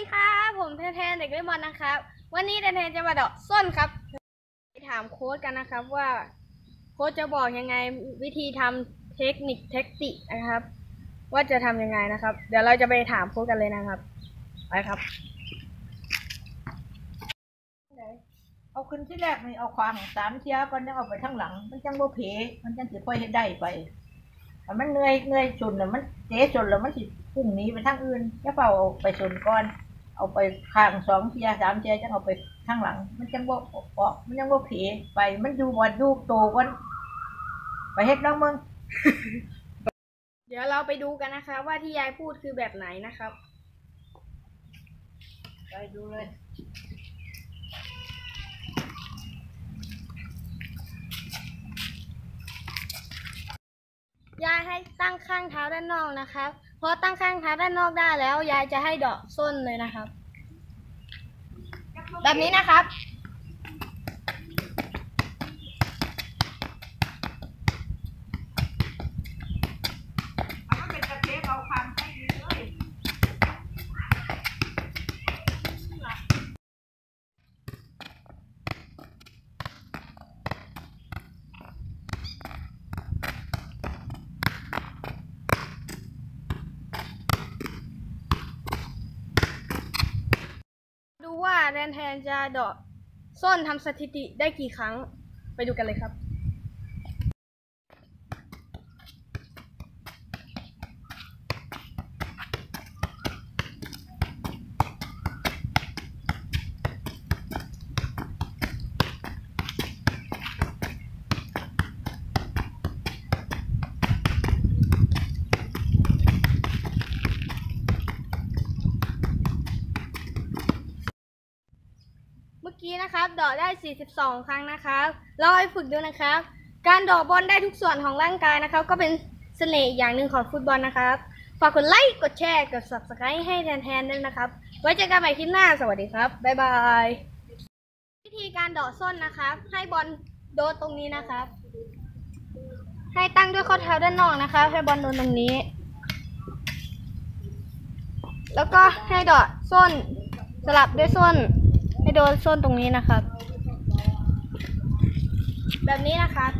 ดีครับผมแทนเด็กเล่นบอลนะครับ วันนี้แทนจะมาเดาะส้นครับไปถามโค้ชกันนะครับว่า โค้ชจะบอกยังไงวิธีทำเทคนิคเทคนิคนะครับ ว่าจะทำยังไงนะครับ เดี๋ยวเราจะไปถามโค้ชกันเลยนะครับไปครับเอาขึ้นที่แรกนี่เอาควางสามเทียก่อนยังเอาไปทั้งหลัง มันจังบ่เพมันจังสิค่อยเฮ็ดได้ไปมันเหนื่อยเหนื่อยจนแล้วมันเจ๊จนแล้วมันสิพุ่งหนีไปทางอื่นอย่เฝ้าเอาไปชนก่อน เอาไปข้างสองเทียสามเทียจังเอาไปข้างหลัง มันจังบ่ออกมันจังบ่เพไปมันอยู่บ่อยู่โตก่อนไปเฮ็ดน้องมึงเดี๋ยวเราไปดูกันนะคะ ว่าที่ยายพูดคือแบบไหนนะครับ ไปดูเลย ยาย ให้ตั้งข้างเท้าด้านนอกนะครับพอตั้งข้างเท้าด้านนอกได้แล้ว ยายจะให้เดาะส้นเลยนะครับ แบบนี้นะครับ เอามันเป็นกระเทปเอาความให้เลย ดูว่า แดนแทนจะเดาะส้นทำสถิติได้กี่ครั้ง ไปดูกันเลยครับ กี้นะครับเดาะได้ 42 ครั้งนะครับลองไปฝึกดูนะครับ การเดาะบอลได้ทุกส่วนของร่างกายนะครับ ก็เป็นเสน่ห์อย่างหนึ่งของฟุตบอลนะครับ ฝากกดไลค์ กดแชร์ กด subscribe ให้แทนๆด้วยนะครับ ไว้เจอกันใหม่คลิปหน้า สวัสดีครับ บ๊ายบาย วิธีการเดาะส้นนะครับ ให้บอลโดนตรงนี้นะครับ ให้ตั้งด้วยข้อเท้าด้านนอกนะครับ ให้บอลโดนตรงนี้ แล้วก็ให้เดาะส้นสลับด้วยส้น ให้โดนส้นตรงนี้นะครับ แบบนี้นะครับ